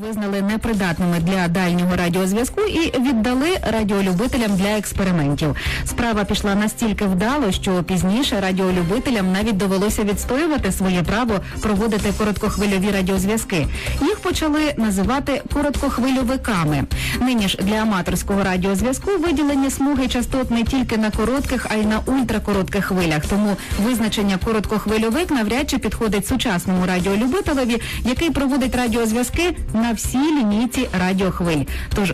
Визнали непридатними для дальнього радіозв'язку і віддали радіолюбителям для експериментів. Справа пішла настільки вдало, що пізніше радіолюбителям навіть довелося відстоювати своє право проводити короткохвильові радіозв'язки. Їх почали називати короткохвильовиками. Нині ж для аматорського радіозв'язку виділені смуги частот не тільки на коротких, а й на ультракоротких хвилях. Тому визначення короткохвильовик навряд чи підходить сучасному радіолюбителеві, який проводить радіозв'язки на всій лінійці радіохвиль. Тож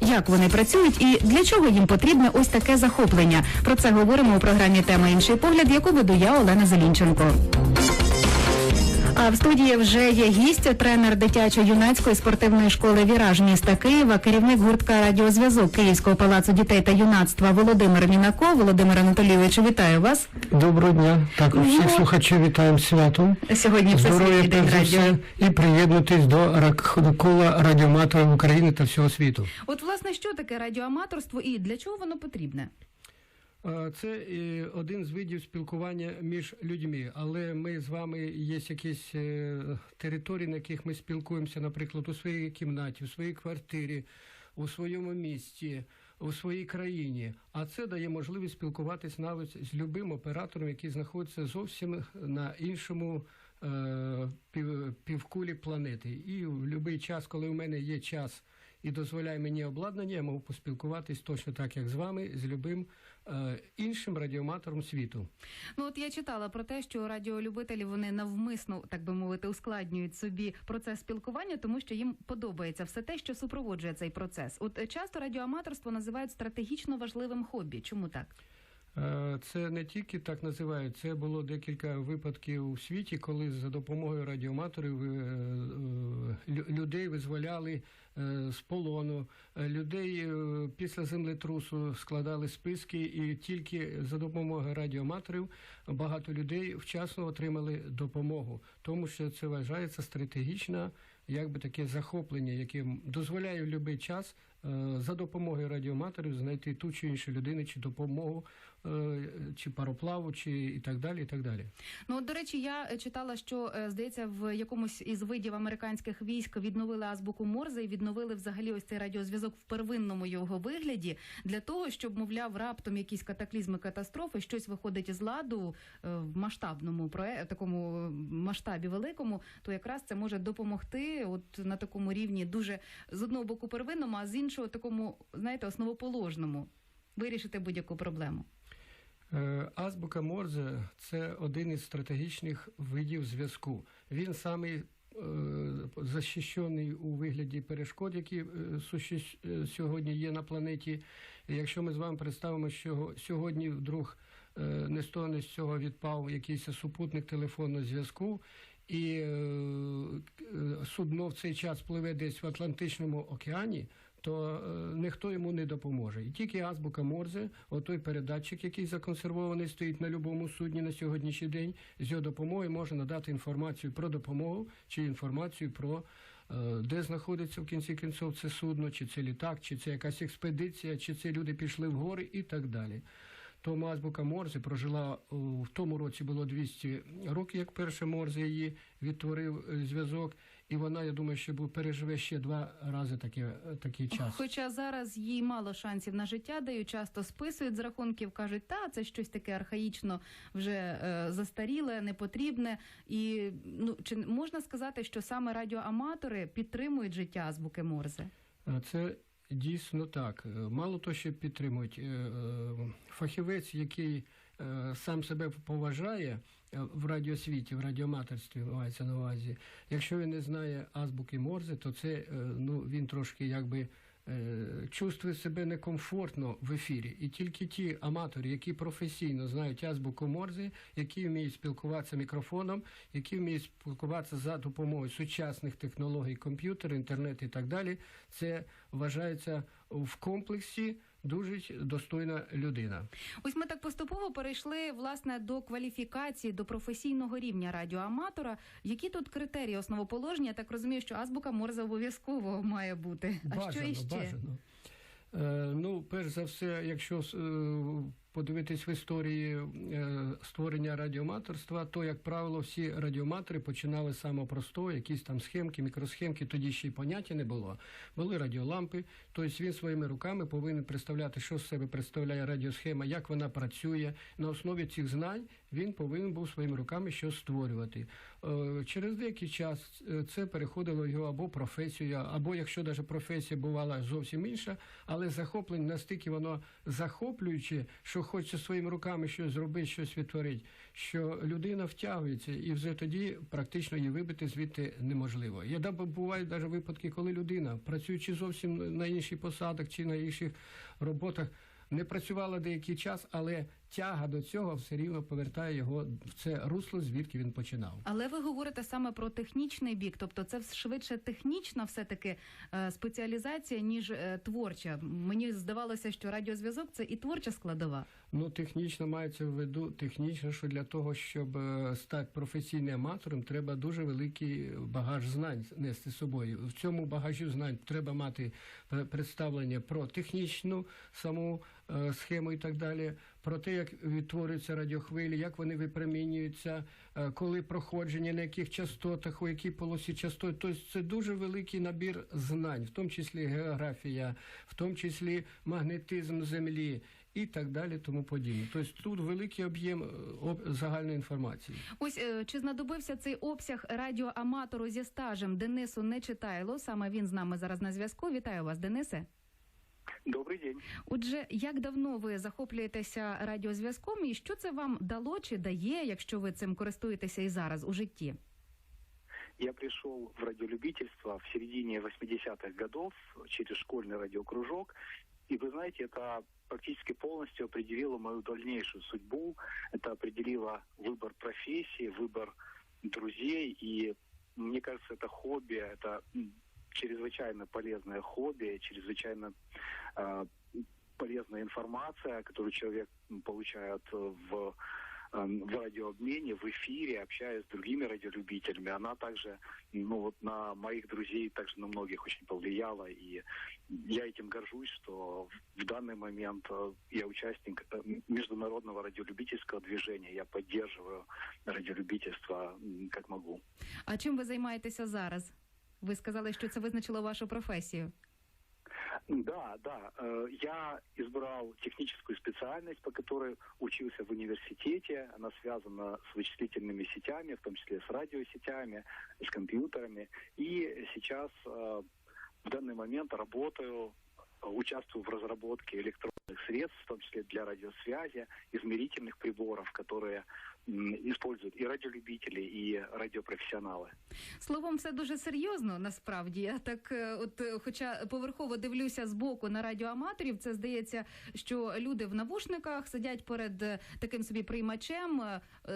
як вони працюють і для чого їм потрібне ось таке захоплення? Про це говоримо у програмі Тема інший погляд, яку веду я Олена Зелінченко. А в студії вже є гість, тренер дитячо-юнацької спортивної школи Віраж міста Києва, керівник гуртка радіозв'язок Київського палацу дітей та юнацтва Володимир Мінако. Володимир Анатолійович, вітаю вас. Доброго дня. Також всіх Ну. слухачів вітаємо святом. Сьогодні Здоров'я день радіо. і приєднуйтесь до кола радіоматорів України та всього світу. От власне, що таке радіоаматорство і для чого воно потрібне? Е, Це е, один з видів спілкування між людьми, але ми з вами є якісь е, території, на яких ми спілкуємося, наприклад, у своїй кімнаті, у своїй квартирі, у своєму місті, у своїй країні. А це дає можливість спілкуватись навіть з любим оператором, який знаходиться зовсім на іншому. півкулі планети, і в будь-який час, коли у мене є час і дозволяє мені обладнання, я можу поспілкуватись точно так, як з вами, з любим е, іншим радіоматором світу. Ну от я читала про те, що радіолюбителі вони навмисно, так би мовити, ускладнюють собі процес спілкування, тому що їм подобається все те, що супроводжує цей процес. От е, часто радіоаматорство називають стратегічно важливим хобі. Чому так? Е, Це не тільки так називають, це було декілька випадків у світі, коли за допомогою радіоматорів е, е, лю- людей визволяли з полону, людей після землетрусу складали списки, і тільки за допомогою радіоматорів багато людей вчасно отримали допомогу, тому що це вважається стратегічна. Якби таке захоплення, яке дозволяє в будь-який час за допомогою радіоматорів знайти ту чи іншу людину, чи допомогу, е, чи пароплаву, чи і так далі. і так далі. Ну от, до речі, я е, читала, що е, здається, в якомусь із видів американських військ відновили азбуку Морзе і відновили взагалі ось цей радіозв'язок в первинному його вигляді для того, щоб мовляв раптом якісь катаклізми, катастрофи, щось виходить із ладу е, в масштабному такому е, масштабі великому, то якраз це може допомогти, от на такому рівні, дуже з одного боку первинному, а з іншого такому, знаєте, основоположному вирішити будь-яку проблему. Е, Азбука Морзе це один із стратегічних видів зв'язку. Він самий е, захищений у вигляді перешкод, які е, сьогодні є на планеті. Якщо ми з вами представимо, що сьогодні вдруг не з того, не з цього відпав якийсь супутник телефонного зв'язку, і судно в цей час пливе десь в Атлантичному океані, то е, ніхто йому не допоможе. І тільки азбука Морзе, отой передатчик, який законсервований, стоїть на будь-якому судні на сьогоднішній день, з його допомогою може надати інформацію про допомогу чи інформацію про. е, Де знаходиться в кінці кінців це судно, чи це літак, чи це якась експедиція, чи це люди пішли в гори і так далі. Тому азбука Морзе прожила о, в тому році було 200 років, як перше Морзе її відтворив е, зв'язок, і вона, я думаю, що переживе ще два рази таке, е, такий час. Хоча зараз їй мало шансів на життя дають, часто списують з рахунків, кажуть, та це щось таке архаїчно вже е, застаріле, непотрібне. І ну чи можна сказати, що саме радіоаматори підтримують життя азбуки Морзе? Е, Це дійсно так. Е, Мало то, що підтримують е, фахівець, який сам себе поважає в радіосвіті, в радіоматорстві мається на увазі. Якщо він не знає азбуки Морзе, то це е, ну він трошки якби. е, Чувствує себе некомфортно в ефірі, і тільки ті аматори, які професійно знають азбуку Морзе, які вміють спілкуватися мікрофоном, які вміють спілкуватися за допомогою сучасних технологій, комп'ютер, інтернет і так далі, це вважається в комплексі дуже достойна людина. Ось ми так поступово перейшли власне до кваліфікації, до професійного рівня радіоаматора. Які тут критерії основоположні? Я так розумію, що азбука Морзе обов'язково має бути. А що іще? бажано. Е, ну, перш за все, якщо е, подивитись в історії е, створення радіоматорства, то, як правило, всі радіоматори починали з самого якісь там схемки, мікросхемки, тоді ще й поняття не було. Були радіолампи, тобто він своїми руками повинен представляти, що з себе представляє радіосхема, як вона працює. На основі цих знань він повинен був своїми руками щось створювати. Е, Через деякий час е, це переходило його або професію, або якщо навіть професія бувала зовсім інша, але захоплення настільки воно захоплююче, що хочеться своїми руками щось зробити, щось відтворити, що людина втягується, і вже тоді практично її вибити звідти неможливо. Я бувають навіть випадки, коли людина, працюючи зовсім на інших посадах чи на інших роботах, не працювала деякий час, але тяга до цього все рівно повертає його в це русло, звідки він починав. Але ви говорите саме про технічний бік, тобто це швидше технічна все-таки е, спеціалізація, ніж е, творча. Мені здавалося, що радіозв'язок це і творча складова. Ну, технічно мається в виду технічно, що для того, щоб е, стати професійним аматором, треба дуже великий багаж знань нести з собою. В цьому багажі знань треба мати представлення про технічну саму е, схему і так далі, про те, як відтворюються радіохвилі, як вони випромінюються, е, коли проходження, на яких частотах, у якій полосі частот. Тобто це дуже великий набір знань, в тому числі географія, в тому числі магнетизм землі. І так далі, тому подібне. Тобто тут великий об'єм е, об- загальної інформації. Ось чи знадобився цей обсяг радіоаматору зі стажем Денису Нечитайло? Саме він з нами зараз на зв'язку. Вітаю вас, Денисе. Добрый день. Отже, як давно ви захоплюєтеся радіозв'язком, і що це вам дало чи дає, якщо ви цим користуєтеся і зараз у житті? Я пришел в радиолюбительство в середине 80-х годов через школьный радиокружок. И вы знаете, это практически полностью определило мою дальнейшую судьбу. Это определило выбор профессии, выбор друзей. И мне кажется, это хобби, это м, чрезвычайно полезное хобби, чрезвычайно э, полезная информация, которую человек получает в э, в радиообмене, в эфире, общаясь с другими радиолюбителями. Она также, ну вот на моих друзей, также на многих очень повлияла. И я этим горжусь, что в данный момент э, я участник э, международного радиолюбительского движения. Я поддерживаю радиолюбительство как могу. А чим ви займаєтеся зараз? Ви сказали, що це визначило вашу професію. Да, да. Э, Я избрал техническую специальность, по которой учился в университете. Она связана с вычислительными сетями, в том числе с радиосетями, с компьютерами. И сейчас э, в данный момент работаю, участвую в разработке электронных средств, в том числе для радиосвязи, измерительных приборов, которые используют и радиолюбители, и радиопрофессионалы. Словом, все дуже серйозно. Насправді я так, е, от, е, хоча поверхово дивлюся з боку на радіоаматорів, це здається, що люди в навушниках сидять перед е, таким собі приймачем,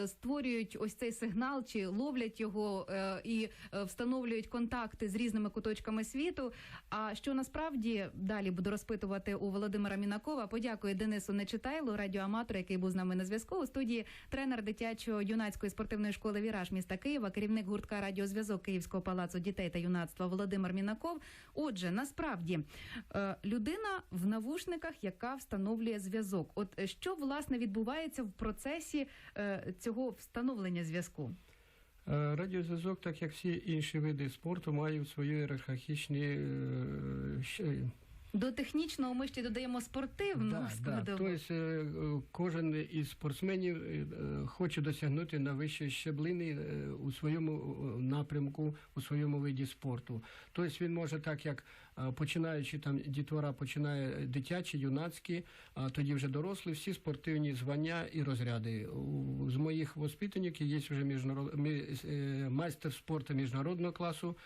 створюють ось цей сигнал чи ловлять його і встановлюють контакти з різними куточками світу. А що насправді далі буду розпитувати у Володимира Мінакова. Подякую Денису Нечитайлу, радіоаматору, який був з нами на зв'язку у студії тренер дитячої юнацької спортивної школи Віраж міста Києва, керівник гуртка радіозв'язок Київського палацу дітей та юнацтва Володимир Мінаков. Отже, насправді е, людина в навушниках, яка встановлює зв'язок. От е, що власне відбувається в процесі е, цього встановлення зв'язку? Радіозв'язок, так як всі інші види спорту, мають свої ієрархічні До технічного ми ще додаємо спортивну Да, да. Тобто е, кожен із спортсменів е, хоче досягнути на вищій щеблини е, у своєму напрямку, у своєму виді спорту. Тобто він може так, як починаючи там дітвора починає дитячі, юнацькі, а тоді вже дорослі, всі спортивні звання і розряди. З моїх воспитанників є вже міжнарод... майстер спорту міжнародного класу.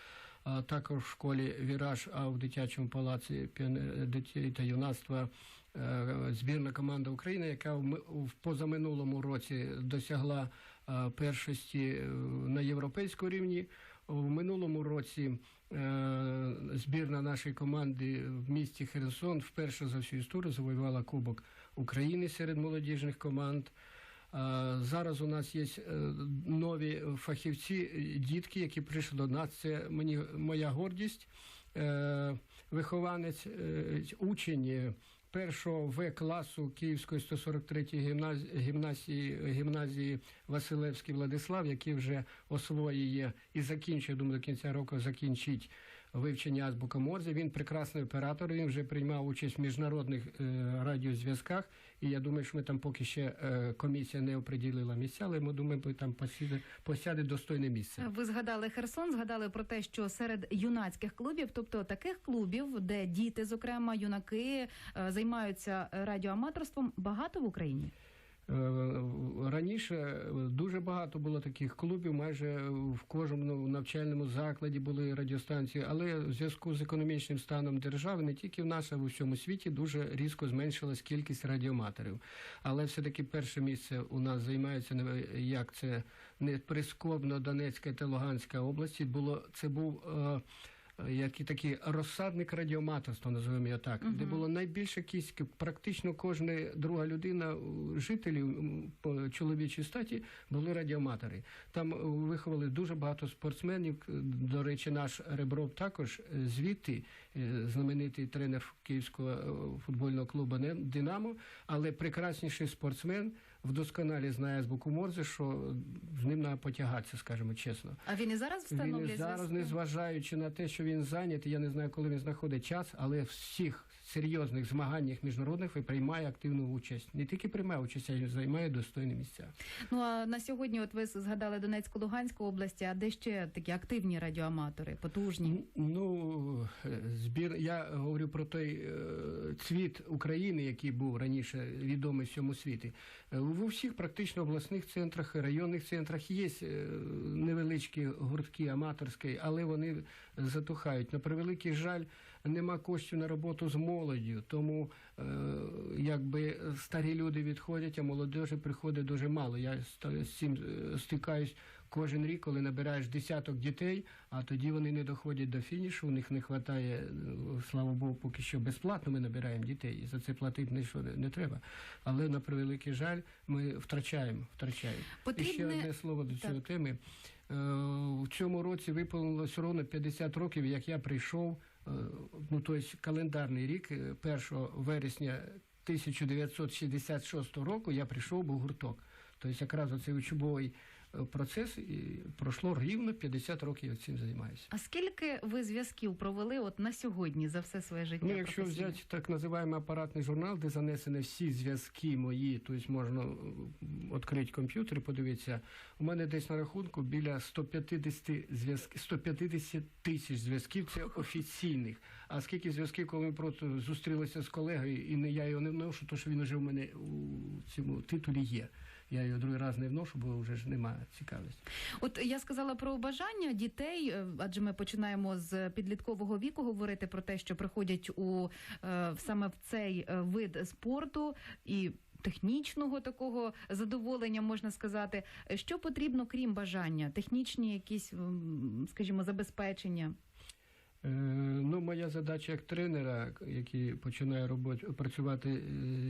А також в школі Віраж, а в дитячому палаці піоне- дітей та юнацтва е, збірна команда України, яка в ми- в позаминулому році досягла е, першості е, на європейському рівні. В минулому році е, збірна нашої команди в місті Херсон вперше за всю історію завоювала Кубок України серед молодіжних команд. А, Зараз у нас є е, нові фахівці, е, дітки, які прийшли до нас. Це мені моя гордість. Е, Вихованець, е, учень, е, першого В класу Київської 143-ї гімназії, гімназії, гімназії Василевський Владислав, який вже освоює і закінчує, думаю, до кінця року закінчить вивчення азбука Морзе. Він прекрасний оператор. Він вже приймав участь в міжнародних е, радіозв'язках. І я думаю, що ми там поки ще е, комісія не оприділила місця, але ми думаємо, там посяде, посяде достойне місце. Ви згадали Херсон, згадали про те, що серед юнацьких клубів, тобто таких клубів, де діти, зокрема юнаки, е, займаються радіоаматорством, багато в Україні. Е, Раніше е, дуже багато було таких клубів, майже в кожному навчальному закладі були радіостанції, але в зв'язку з економічним станом держави не тільки в нас, а в усьому світі дуже різко зменшилась кількість радіоматорів. Але все-таки перше місце у нас займається як це не прискорбно Донецька та Луганська області. Було це був. е, як і такий розсадник радіоматорства, називаємо його так, де було найбільше кість, практично кожна друга людина, жителів по чоловічій статі, були радіоматори. Там е, виховали дуже багато спортсменів. До речі, наш Ребров також е, звідти, е, знаменитий тренер Київського е, футбольного клубу «Не- Динамо, але прекрасніший спортсмен. Вдосконалі знає азбуку Морзе, що з ним треба потягатися, скажімо чесно. А він і зараз Він встановлює і зараз, зв'язки? незважаючи на те, що він зайнятий, я не знаю, коли він знаходить час, але всіх серйозних змаганнях міжнародних він приймає активну участь. Не тільки приймає участь, а й займає достойні місця. Ну а на сьогодні, от ви згадали Донецьку Луганську області, а де ще такі активні радіоаматори, потужні? Ну, е, збір, я говорю про той е, цвіт України, який був раніше відомий всьому світі. Е, В усіх практично обласних центрах, районних центрах є е, невеличкі гуртки аматорські, але вони затухають. На превеликий жаль, нема коштів на роботу з молоддю, тому е, якби старі люди відходять, а молодежі приходить дуже мало. Я з цим е, стикаюсь кожен рік, коли набираєш десяток дітей, а тоді вони не доходять до фінішу, у них не вистачає, слава Богу, поки що безплатно ми набираємо дітей, і за це платити нічого не, не треба. Але на превеликий жаль, ми втрачаємо, втрачаємо. І ще одне слово до цієї теми. Е, В цьому році виповнилось ровно 50 років, як я прийшов, е, ну тобто календарний рік, е, 1 вересня 1966 року я прийшов був гурток. Тобто якраз оцей учбовий е, процес і пройшло рівно 50 років я цим займаюся. А скільки ви зв'язків провели от на сьогодні за все своє життя? Ну, якщо взяти так називаємо апаратний журнал, де занесені всі зв'язки мої, тобто можна відкрити комп'ютер і подивитися, у мене десь на рахунку біля 150 зв'язків, 150 тисяч зв'язків, це офіційних. А скільки зв'язків, коли ми просто зустрілися з колегою, і не я його не вношу, то що він вже у мене у цьому титулі є. Я його другий раз не вношу, бо вже ж немає цікавості. От я сказала про бажання дітей, е, адже ми починаємо з підліткового віку говорити про те, що приходять у е, саме в цей е, вид спорту і. Технічного такого задоволення можна сказати, що потрібно крім бажання, технічні якісь, скажімо, забезпечення. Е, Ну, моя задача як тренера, який починає робот, працювати е,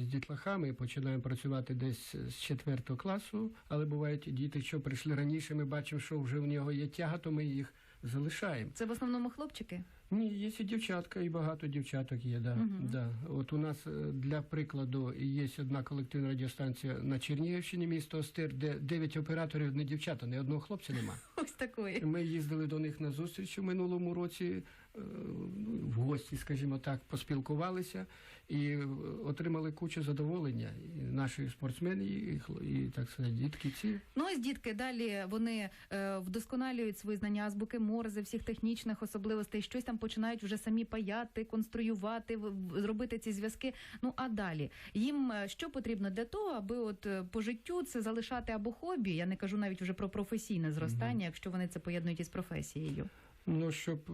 з дітлахами, починаємо працювати десь з четвертого класу, але бувають діти, що прийшли раніше, ми бачимо, що вже в нього є тяга, то ми їх залишаємо. Це в основному хлопчики. Ні, є і дівчатка, і багато дівчаток є. Да, Мгм. да. От у нас е, для прикладу є одна колективна радіостанція на Чернігівщині, місто Остер, де дев'ять операторів не дівчата, ні одного хлопця нема. Ось такої. Ми їздили до них на зустріч у минулому році в гості, скажімо так, поспілкувалися і отримали кучу задоволення. І наші спортсмени, і, і так сказати, дітки ці. Ну ось дітки далі вони е, вдосконалюють свої знання азбуки Морзе, всіх технічних особливостей, щось там починають вже самі паяти, конструювати, зробити ці зв'язки. Ну а далі їм е, що потрібно для того, аби от е, по життю це залишати або хобі. Я не кажу навіть вже про професійне зростання, якщо вони це поєднують із професією. Ну, щоб е,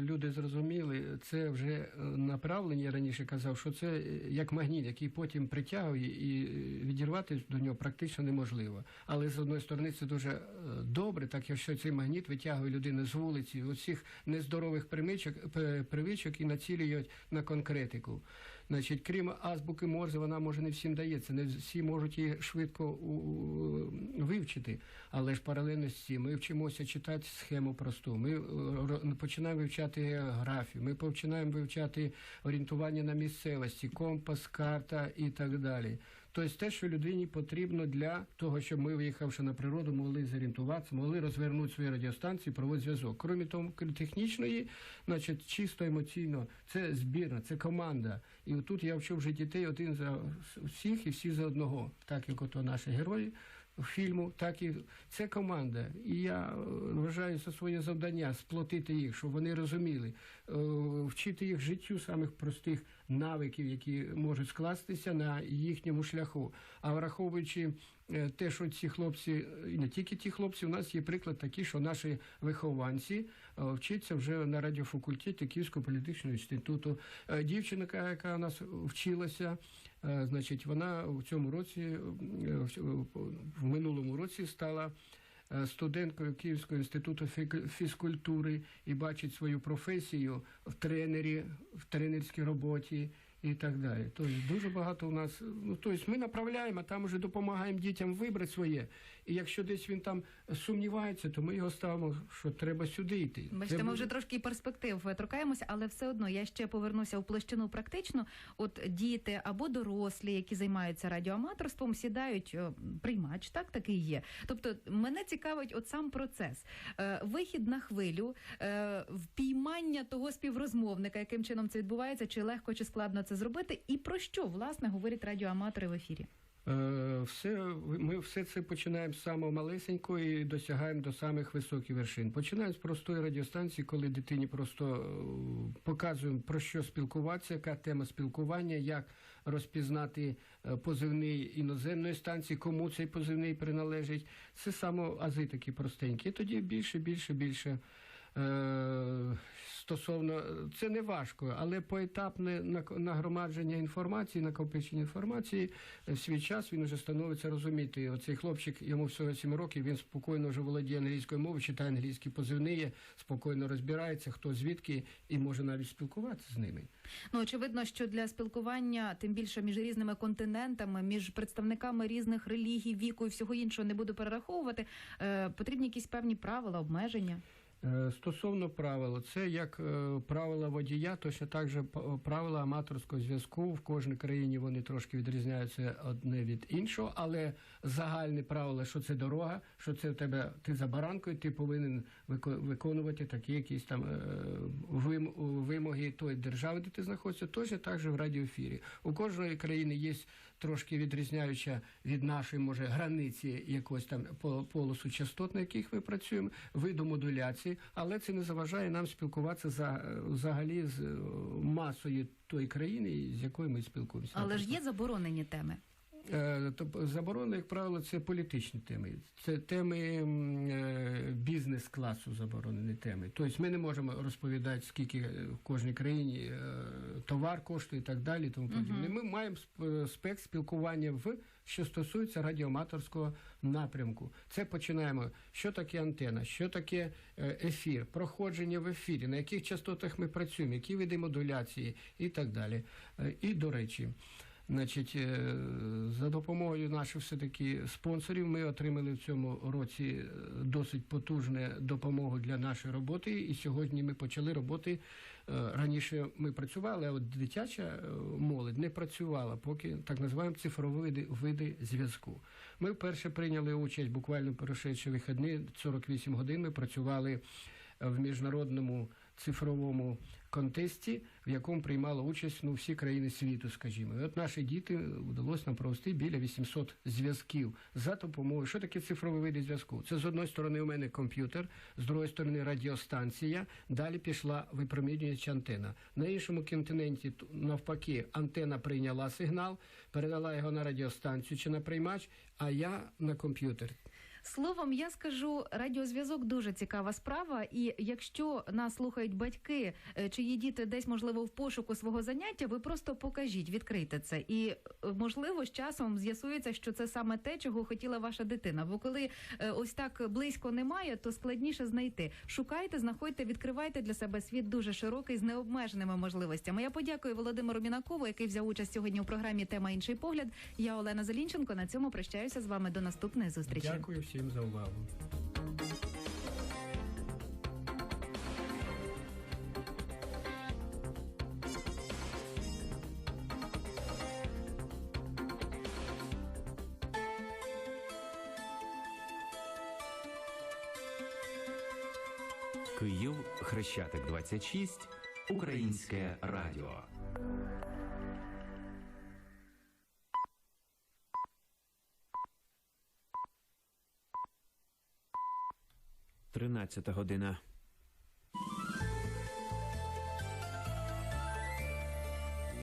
люди зрозуміли, це вже е, направлення, я раніше казав, що це е, як магніт, який потім притягує і відірватися до нього практично неможливо. Але з одної сторони це дуже добре, так якщо цей магніт витягує людину з вулиці, усіх нездорових примичок, привичок і націлює на конкретику. Значить, крім азбуки Морзе, вона може не всім дається, не всі можуть її швидко вивчити. Але ж паралельно з цим ми вчимося читати схему просту. Ми е, починаємо вивчати географію, ми починаємо вивчати орієнтування на місцевості, компас, карта і так далі. Тобто те, що людині потрібно для того, щоб ми, виїхавши на природу, могли зорієнтуватися, могли розвернути свої радіостанції, проводити зв'язок. Крім того, технічної, значить, чисто емоційно, це збірна, це команда. І отут я вчив вже дітей один за всіх і всі за одного, так як ото наші герої фільму, так і це команда. І я е, вважаю за своє завдання сплотити їх, щоб вони розуміли, е, вчити їх життю самих простих навиків, які можуть скластися на їхньому шляху. А враховуючи е, те, що ці хлопці, і не тільки ті хлопці, у нас є приклад такий, що наші вихованці е, вчаться вже на радіофакультеті Київського політичного інституту. Е, Дівчинка, яка у нас вчилася, значить, вона в цьому році, в- минулому році стала студенткою Київського інституту фізкультури і бачить свою професію в тренері, в тренерській роботі і так далі. Тобто дуже багато у нас. Ну тобто ми направляємо, а там вже допомагаємо дітям вибрати своє. І якщо десь він там сумнівається, то ми його ставимо, що треба сюди йти. Бачите, Це ми буде- вже трошки перспектив торкаємося, але все одно я ще повернуся в площину практичну. От діти або дорослі, які займаються радіоаматорством, сідають е, приймач, так такий є. Тобто мене цікавить от сам процес. Е, Вихід на хвилю, е, впіймання того співрозмовника, яким чином це відбувається, чи легко, чи складно це зробити, і про що власне говорять радіоаматори в ефірі. Е, Все, ми все це починаємо з самого малесенького і досягаємо до самих високих вершин. Починаємо з простої радіостанції, коли дитині просто е, показуємо про що спілкуватися, яка тема спілкування, як розпізнати е, позивний іноземної станції, кому цей позивний приналежить. Це саме ази такі простенькі. І тоді більше, більше, більше. Е, Стосовно це не важко, але поетапне нагромадження інформації, накопичення інформації е, в свій час він вже становиться розуміти. Оцей хлопчик йому всього 7 років. Він спокійно вже володіє англійською мовою, читає англійські позивні, спокійно розбирається, хто звідки, і може навіть спілкуватися з ними. Ну очевидно, що для спілкування, тим більше між різними континентами, між представниками різних релігій, віку і всього іншого не буду перераховувати. Е, потрібні якісь певні правила, обмеження. Е, Стосовно правил, це як е, правила водія, точно так же правила аматорського зв'язку. В кожній країні вони трошки відрізняються одне від іншого, але загальне правило, що це дорога, що це в тебе ти за баранкою, ти повинен вико- виконувати такі якісь там е, вим- вимоги тої держави, де ти знаходишся. Точно так же в радіоефірі. У кожної країни є трошки відрізняюча від нашої, може, границі якогось там по- полосу частот, на яких ми працюємо, виду модуляції, але це не заважає нам спілкуватися за взагалі з масою тої країни, з якою ми спілкуємося. Але ж є заборонені теми. Е, заборони, як правило, це політичні теми. Це теми е, бізнес-класу заборонені теми. Тобто ми не можемо розповідати, скільки е, в кожній країні товар коштує і так далі. і Тому подібне. Ми маємо сп- спект спілкування в що стосується радіоаматорського напрямку. Це починаємо. Що таке антена, що таке ефір, проходження в ефірі, на яких частотах ми працюємо, які види модуляції і так далі. І до речі. Значить, е, за допомогою наших все-таки спонсорів ми отримали в цьому році е, досить потужну допомогу для нашої роботи. І сьогодні ми почали роботи. Е, Раніше ми працювали, а от дитяча молодь не працювала, поки так називаємо цифрові види, зв'язку. Ми вперше прийняли участь буквально прошедші вихідні, 48 годин. Ми працювали в міжнародному цифровому контесті, в якому приймали участь ну, всі країни світу, скажімо. І от наші діти вдалося нам провести біля 800 зв'язків за допомогою. Що таке цифрові види зв'язку? Це з одної сторони у мене комп'ютер, з другої сторони радіостанція. Далі пішла випромінююча антена. На іншому континенті навпаки антена прийняла сигнал, передала його на радіостанцію чи на приймач, а я на комп'ютер. Словом, я скажу, радіозв'язок дуже цікава справа. І якщо нас слухають батьки, е, чиї діти десь можливо в пошуку свого заняття, ви просто покажіть, відкрийте це. І е, можливо з часом з'ясується, що це саме те, чого хотіла ваша дитина. Бо коли е, ось так близько немає, то складніше знайти. Шукайте, знаходьте, відкривайте для себе світ дуже широкий з необмеженими можливостями. Я подякую Володимиру Мінакову, який взяв участь сьогодні у програмі Тема інший погляд. Я Олена Зелінченко. На цьому прощаюся з вами до наступної зустрічі. Дякую всім за увагу. Київ, Хрещатик 26, Українське радіо. se hodina.